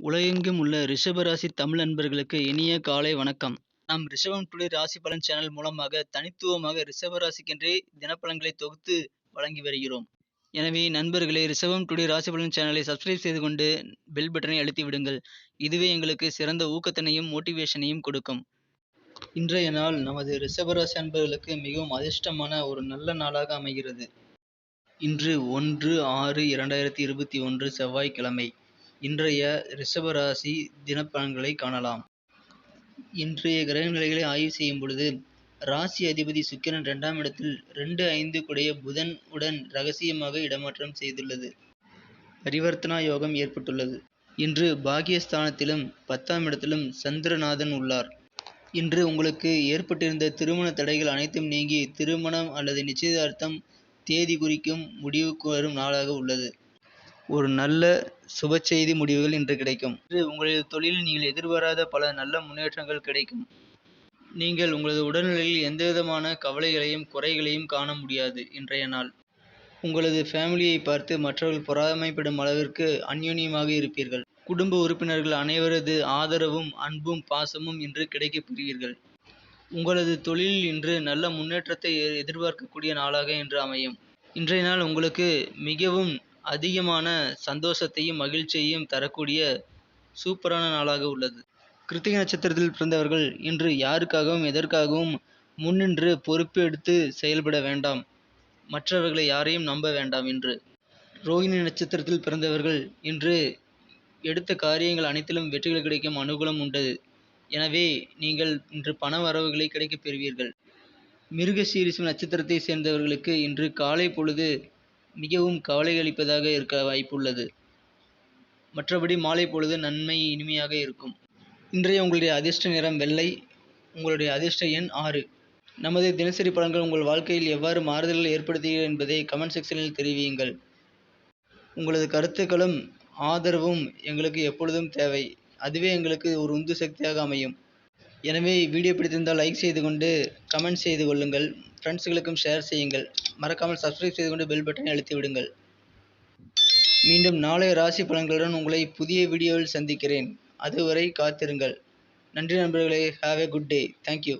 உலகெங்கும் உள்ள ரிஷபராசி தமிழ் நண்பர்களுக்கு இனிய காலை வணக்கம். நாம் ரிஷபம் டுடே ராசி பலன் சேனல் மூலமாக தனித்துவமாக ரிஷபராசிக்கென்றே தினப்பலன்களை தொகுத்து வழங்கி வருகிறோம். எனவே நண்பர்களே ரிஷபம் டுடே ராசி பலன் சேனலை சப்ஸ்கிரைப் செய்து கொண்டு பெல் பட்டனை அழுத்தி விடுங்கள். இதுவே எங்களுக்கு சிறந்த ஊக்கத்தினையும் மோட்டிவேஷனையும் கொடுக்கும். இன்றைய நாள் நமது ரிஷபராசி அன்பர்களுக்கு மிகவும் அதிர்ஷ்டமான ஒரு நல்ல நாளாக அமைகிறது. இன்று ஒன்று ஆறு இரண்டாயிரத்தி இருபத்தி ஒன்று செவ்வாய்க்கிழமை. இன்றைய ரிஷபராசி தினப்பலன்களை காணலாம். இன்றைய கிரக நிலைகளை ஆய்வு செய்யும் பொழுது ராசி அதிபதி சுக்கிரன் இரண்டாம் இடத்தில் ரெண்டு ஐந்து குடைய புதன் உடன் ரகசியமாக இடமாற்றம் செய்துள்ளது. பரிவர்த்தனா யோகம் ஏற்பட்டுள்ளது. இன்று பாகியஸ்தானத்திலும் பத்தாம் இடத்திலும் சந்திரநாதன் உள்ளார். இன்று உங்களுக்கு ஏற்பட்டிருந்த திருமண தடைகள் அனைத்தும் நீங்கி திருமணம் அல்லது நிச்சயதார்த்தம் தேதி குறிக்கும் முடிவுக்கு வரும் நாளாக உள்ளது. ஒரு நல்ல சுப செய்தி முடிவுகள் இன்று கிடைக்கும். இன்று உங்களது தொழிலில் நீங்கள் எதிர்பாராத பல நல்ல முன்னேற்றங்கள் கிடைக்கும். நீங்கள் உங்களது உடல்நிலையில் எந்தவிதமான கவலைகளையும் குறைகளையும் காண முடியாது இன்றைய நாள். உங்களது ஃபேமிலியை பார்த்து மற்றவர்கள் பொறாமைப்படும் அளவிற்கு அந்யோன்யமாக இருப்பீர்கள். குடும்ப உறுப்பினர்கள் அனைவரது ஆதரவும் அன்பும் பாசமும் இன்று கிடைக்கப் பெறுவீர்கள். உங்களது தொழிலில் இன்று நல்ல முன்னேற்றத்தை எதிர்பார்க்கக்கூடிய நாளாக இன்று அமையும். இன்றைய நாள் உங்களுக்கு மிகவும் அதிகமான சந்தோஷத்தையும் மகிழ்ச்சியையும் தரக்கூடிய சூப்பரான நாளாக உள்ளது. கிருத்திகை நட்சத்திரத்தில் பிறந்தவர்கள் இன்று யாருக்காகவும் எதற்காகவும் முன்னின்று பொறுப்பு எடுத்து செயல்பட வேண்டாம். மற்றவர்களை யாரையும் நம்ப வேண்டாம் இன்று. ரோஹிணி நட்சத்திரத்தில் பிறந்தவர்கள் இன்று எடுத்த காரியங்கள் அனைத்திலும் வெற்றிகள் கிடைக்கும் அனுகூலம் உண்டு. எனவே நீங்கள் இன்று பண வரவுகளை கிடைக்கப் பெறுவீர்கள். மிருகசீரிசம் நட்சத்திரத்தை சேர்ந்தவர்களுக்கு இன்று காலை பொழுது மிகவும் கவலையளிப்பதாக இருக்க வாய்ப்புள்ளது. மற்றபடி மாலை பொழுது நன்மை இனிமையாக இருக்கும். இன்றைய உங்களுடைய அதிர்ஷ்ட நிறம் வெள்ளை உங்களுடைய அதிர்ஷ்ட எண் ஆறு. நமது தினசரி பலன்கள் உங்கள் வாழ்க்கையில் எவ்வாறு மாறுதல்கள் ஏற்படுத்துகிறது என்பதை கமெண்ட் செக்ஷனில் தெரிவியுங்கள். உங்களது கருத்துக்களும் ஆதரவும் எங்களுக்கு எப்பொழுதும் தேவை. அதுவே எங்களுக்கு ஒரு உந்து சக்தியாக அமையும். எனவே வீடியோ பிடித்திருந்தால் லைக் செய்து கொண்டு கமெண்ட் செய்து கொள்ளுங்கள். ஃப்ரெண்ட்ஸுகளுக்கும் ஷேர் செய்யுங்கள். மறக்காமல் சப்ஸ்கிரைப் செய்து கொண்டு பெல் பட்டனை அழுத்தி விடுங்கள். மீண்டும் நாளைய ராசி பலன்களுடன் உங்களை புதிய வீடியோவில் சந்திக்கிறேன். அதுவரை காத்திருங்கள். நன்றி நண்பர்களே have a good day thank you